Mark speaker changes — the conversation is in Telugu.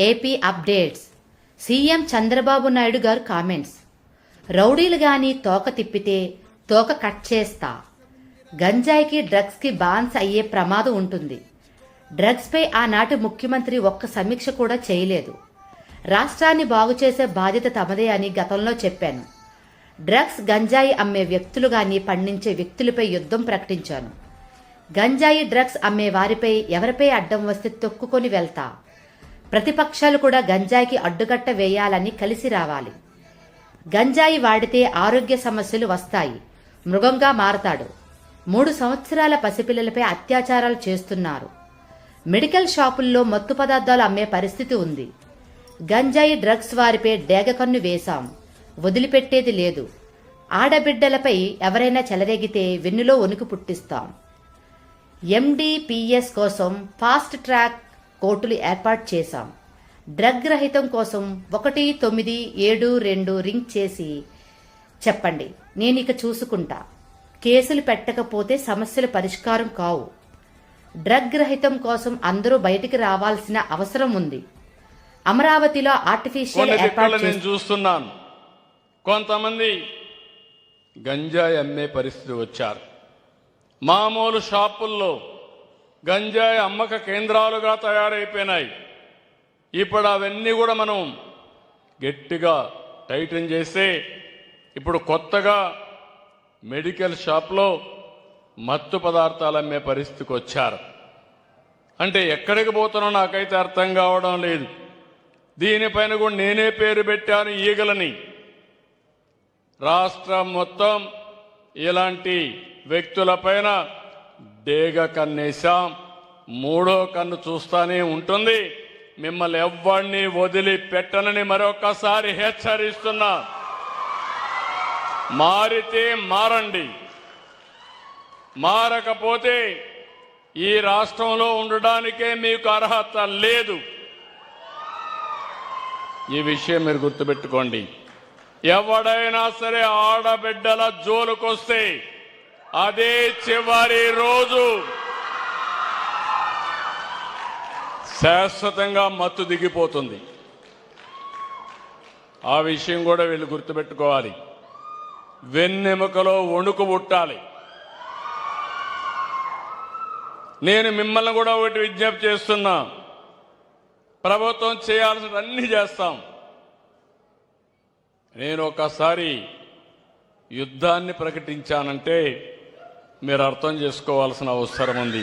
Speaker 1: AP updates. CM Chandrababu Naidu గారు కామెంట్స్. రౌడీలు గాని తోక తిప్పితే తోక కట్ చేస్తా. గంజాయికి డ్రగ్స్కి బాన్స్ అయ్యే ప్రమాదం ఉంటుంది. డ్రగ్స్పై ఆనాటి ముఖ్యమంత్రి ఒక్క సమీక్ష కూడా చేయలేదు. రాష్ట్రాన్ని బాగు చేసే బాధ్యత తమదే అని గతంలో చెప్పాను. డ్రగ్స్ గంజాయి అమ్మే వ్యక్తులు గాని పండించే వ్యక్తులపై యుద్ధం ప్రకటించాను. గంజాయి డ్రగ్స్ అమ్మే వారిపై ఎవరిపై అడ్డం వస్తే తొక్కుకొని వెళ్తా. ప్రతిపక్షాలు కూడా గంజాయికి అడ్డుకట్ట వేయాలని కలిసి రావాలి. గంజాయి వాడితే ఆరోగ్య సమస్యలు వస్తాయి. మృగంగా మారతాడు. మూడు సంవత్సరాల పసిపిల్లలపై అత్యాచారాలు చేస్తున్నారు. మెడికల్ షాపుల్లో మత్తు పదార్థాలు అమ్మే పరిస్థితి ఉంది. గంజాయి డ్రగ్స్ వారిపై డేగకన్ను వేశాం. వదిలిపెట్టేది లేదు. ఆడబిడ్డలపై ఎవరైనా చెలరేగితే వెన్నులో వణుకు పుట్టిస్తాం. ఎండిపిఎస్ కోసం ఫాస్ట్ ట్రాక్ కోర్టులు ఏర్పాటు చేశాం. డ్రగ్ రహితం కోసం ఒకటి తొమ్మిది ఏడు రెండు రింగ్ చేసి చెప్పండి. నేను ఇక చూసుకుంటా. కేసులు పెట్టకపోతే సమస్యల పరిష్కారం కావు. డ్రగ్ రహితం కోసం అందరూ బయటికి రావాల్సిన అవసరం ఉంది. అమరావతిలో ఆర్టిఫిషియల్
Speaker 2: నేను చూస్తున్నాను. కొంతమంది గంజాయి అమ్మే పరిస్థితి వచ్చారు. మామూలు షాపుల్లో గంజాయి అమ్మక కేంద్రాలుగా తయారైపోయినాయి. ఇప్పుడు అవన్నీ కూడా మనం గట్టిగా టైటన్ చేస్తే ఇప్పుడు కొత్తగా మెడికల్ షాప్లో మత్తు పదార్థాలు అమ్మే పరిస్థితికి వచ్చారు. అంటే ఎక్కడికి పోతున్నా నాకైతే అర్థం కావడం లేదు. దీనిపైన కూడా నేనే పేరు పెట్టాను ఈగలని. రాష్ట్రం మొత్తం ఇలాంటి వ్యక్తులపైన డేగ కన్నేశాం మూడో కన్ను చూస్తానే ఉంటుంది. మిమ్మల్ని ఎవ్వడిని వదిలి పెట్టనని మరొకసారి హెచ్చరిస్తున్నా. మారితే మారండి. మారకపోతే ఈ రాష్ట్రంలో ఉండడానికే మీకు అర్హత లేదు. ఈ విషయం మీరు గుర్తుపెట్టుకోండి. ఎవడైనా సరే ఆడబిడ్డల జోలుకొస్తే అదే చివరి రోజు. శాశ్వతంగా మత్తు దిగిపోతుంది. ఆ విషయం కూడా వీళ్ళు గుర్తుపెట్టుకోవాలి. వెన్నెముకలో వణుకు పుట్టాలి. నేను మిమ్మల్ని కూడా ఒకటి విజ్ఞప్తి చేస్తున్నా. ప్రభుత్వం చేయాల్సిన అన్ని చేస్తాం. నేను ఒకసారి యుద్ధాన్ని ప్రకటించానంటే మీరు అర్థం చేసుకోవాల్సిన అవసరం ఉంది.